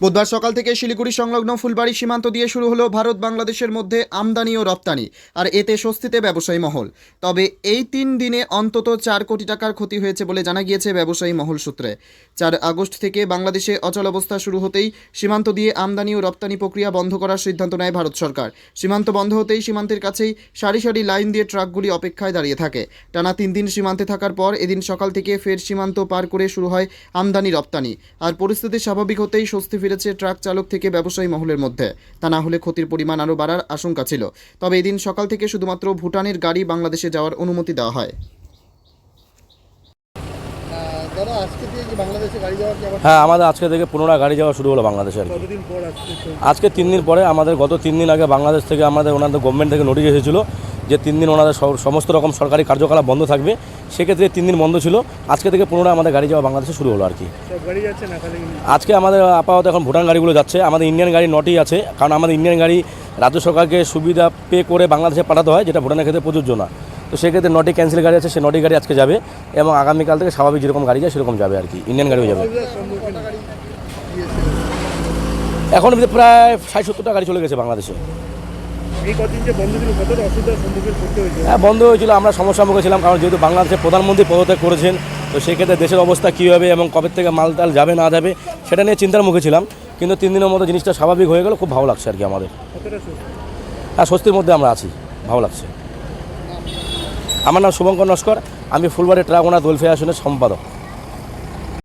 বুধবার সকাল থেকে শিলিগুড়ি সংলগ্ন ফুলবাড়ি সীমান্ত দিয়ে শুরু হলো ভারত বাংলাদেশের মধ্যে আমদানি ও রপ্তানি, আর এতে স্বস্তিতে ব্যবসায়ী মহল। তবে এই তিন দিনে অন্তত চার কোটি টাকার ক্ষতি হয়েছে বলে জানা গিয়েছে ব্যবসায়ী মহল সূত্রে। চার আগস্ট থেকে বাংলাদেশে অচল অবস্থা শুরু হতেই সীমান্ত দিয়ে আমদানি ও রপ্তানি প্রক্রিয়া বন্ধ করার সিদ্ধান্ত নেয় ভারত সরকার। সীমান্ত বন্ধ হতেই সীমান্তের কাছেই সারি সারি লাইন দিয়ে ট্রাকগুলি অপেক্ষায় দাঁড়িয়ে থাকে। টানা তিন দিন সীমান্তে থাকার পর এদিন সকাল থেকে ফের সীমান্ত পার করে শুরু হয় আমদানি রপ্তানি, আর পরিস্থিতি স্বাভাবিক হতেই স্বস্তি ফিরেছে ট্রাক চালক থেকে ব্যবসায়ী মহলের মধ্যে। তা না হলে ক্ষতির পরিমাণ আরও বাড়ার আশঙ্কা ছিল। তবে এদিন সকাল থেকে শুধুমাত্র ভুটানের গাড়ি বাংলাদেশে যাওয়ার অনুমতি দেওয়া হয়। আহ, দাদা আজকে দিয়ে কি বাংলাদেশে গাড়ি যাওয়ার কি আবার হ্যাঁ আমাদের আজকে থেকে পুনরায় গাড়ি যাওয়া শুরু হলো বাংলাদেশে। আর কি আজকে আজকে তিন দিন পরে আমাদের গত তিন দিন আগে বাংলাদেশ থেকে আমাদের ওনাদের গভর্নমেন্ট থেকে নোটিশ এসেছিল। যে তিন দিন ওনাদের সমস্ত রকম সরকারি কার্যকলাপ বন্ধ থাকবে সেক্ষেত্রে তিন দিন বন্ধ ছিল। আজকে থেকে পুনরায় আমাদের গাড়ি যাওয়া বাংলাদেশে শুরু হলো আর কি। আজকে আমাদের আপাতত এখন ভুটান গাড়িগুলো যাচ্ছে। আমাদের ইন্ডিয়ান গাড়ি নটি আছে কারণ আমাদের ইন্ডিয়ান গাড়ি রাজ্য সরকারকে সুবিধা পে করে বাংলাদেশে পাঠাতে হয় যেটা ভুটানের ক্ষেত্রে প্রযোজ্য না। তো সেক্ষেত্রে নটি ক্যান্সেল গাড়ি আছে সে নটি গাড়ি আজকে যাবে এবং আগামীকাল থেকে স্বাভাবিক যেরকম গাড়ি যায় সেরকম যাবে আর কি। ইন্ডিয়ান গাড়িও যাবে। এখন প্রায় ষাট সত্তরটা গাড়ি চলে গেছে বাংলাদেশে। এই কদিন যে বন্ধ ছিল কতটা অসুবিধার সম্মুখীন করতে হয়েছে? হ্যাঁ বন্ধ হয়েছিল আমরা সমস্যার মুখে ছিলাম কারণ যেহেতু বাংলাদেশের প্রধানমন্ত্রী পদত্যাগ করেছেন তো সেক্ষেত্রে দেশের অবস্থা কী হবে এবং কবে থেকে মাল টাল যাবে না যাবে সেটা নিয়ে চিন্তার মুখে ছিলাম। কিন্তু তিন দিনের মতো জিনিসটা স্বাভাবিক হয়ে গেল খুব ভালো লাগছে আর কি আমাদের হ্যাঁ স্বস্তির মধ্যে আমরা আছি ভালো লাগছে। আমার নাম শুভঙ্কর নস্কর আমি ফুলবাড়ি ট্রাক ওনার দোলফে আসনের সম্পাদক।